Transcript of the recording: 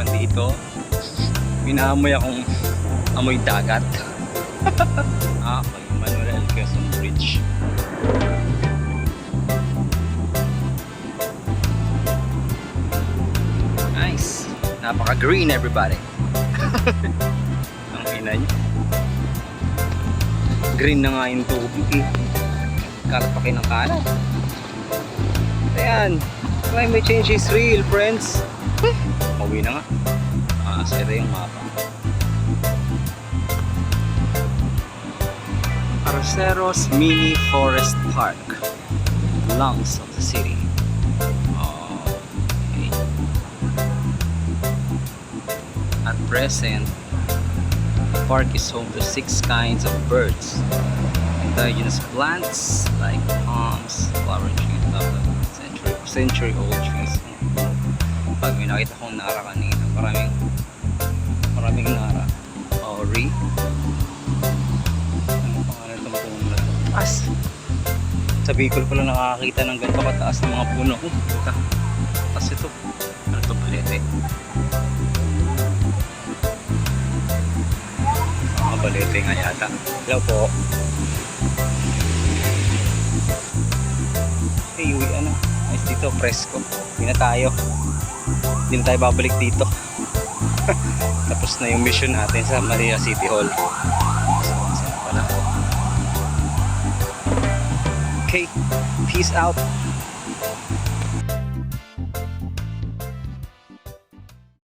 dito. Minaamoy akong amoy dagat. ah, okay. Manuel L. Quezon Bridge. Nice. Napaka-green everybody. Ang ina niyo. Green na nga yung tubig eh. Kalat pa kayo ng kalat. Ayan. Climate change is real, friends. Mauwi na nga. Ah, yung mapa. Arceros Mini Forest Park. Lungs of the city. Okay. At present, the park is home to six kinds of birds. Indigenous plants like palms, flowering trees, century, century-old trees. Pag may nakita kong nara kanina, maraming maraming nara. Ori. Ano pangalan itong puno na to? As! Sa Bicol ko lang nakakakita ng ganito kataas ng mga puno. Oh, puta. Taas ito. Ano ito? Balete. Mga balete nga yata. Hello po. Hey, uwi ano. Ayos dito, presko. Hindi na tayo. Hindi na tayo babalik dito. Tapos na yung mission natin sa Manila City Hall. Okay, peace out.